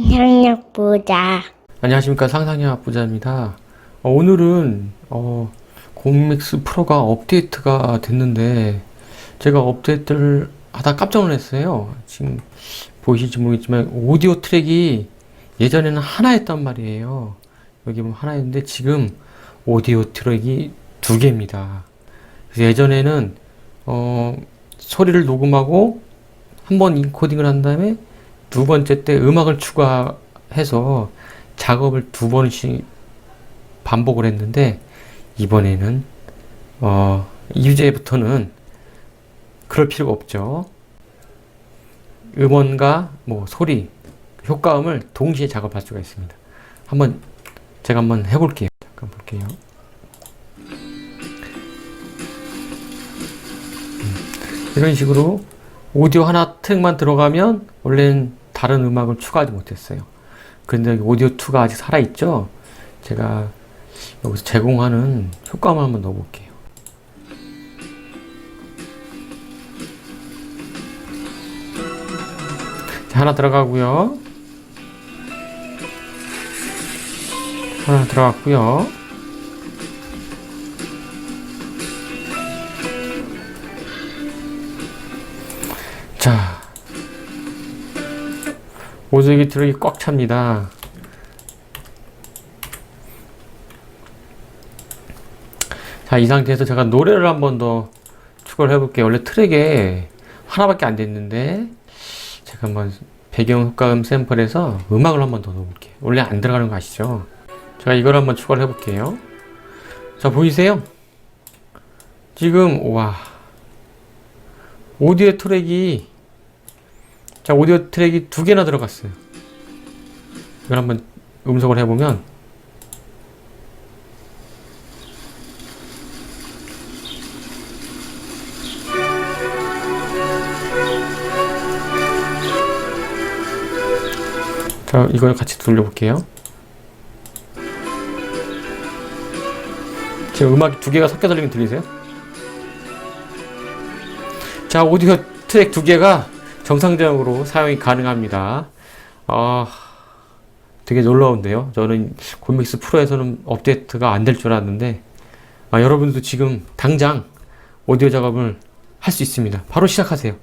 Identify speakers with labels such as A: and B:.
A: 상상력 보자.
B: 안녕하십니까 상상의 부자입니다. 어, 오늘은 어, 공맥스 프로가 업데이트가 됐는데 제가 업데이트를 하다 깜짝 놀랐어요. 지금 보이실지 모르겠지만 오디오 트랙이 예전에는 하나였단 말이에요. 여기 보면 하나였는데 지금 오디오 트랙이 두 개입니다. 그래서 예전에는 어, 소리를 녹음하고 한 번 인코딩을 한 다음에 두 번째 때 음악을 추가해서 작업을 두 번씩 반복을 했는데 이번에는 어, 이제부터는 그럴 필요가 없죠. 음원과 뭐 소리, 효과음을 동시에 작업할 수가 있습니다. 한번 제가 한번 해볼게요. 잠깐 볼게요. 음, 이런 식으로 오디오 하나 트랙만 들어가면 원래는 다른 음악을 추가하지 못했어요. 근데 오디오 2가 아직 살아있죠? 제가 여기서 제공하는 효과음을 한번 넣어볼게요. 자, 하나 들어가고요. 하나 들어갔고요. 자, 오색이 트럭이 꽉 찹니다. 자, 이 상태에서 제가 노래를 한 번 더 추가를 해볼게요. 원래 트랙에 하나밖에 안 됐는데, 제가 한번 배경 효과음 샘플에서 음악을 한번 더 넣어볼게요. 원래 안 들어가는 거 아시죠? 제가 이걸 한번 추가를 해볼게요. 자, 보이세요? 지금, 와. 오디오 트랙이, 자, 오디오 트랙이 두 개나 들어갔어요. 이걸 한번 음속을 해보면, 자, 이걸 같이 돌려볼게요. 지금 음악이 두 개가 섞여 들리는 들리세요? 자, 오디오 트랙 두 개가 정상적으로 사용이 가능합니다. 아, 되게 놀라운데요. 저는 곤믹스 프로에서는 업데이트가 안 될 줄 알았는데, 아, 여러분도 지금 당장 오디오 작업을 할 수 있습니다. 바로 시작하세요.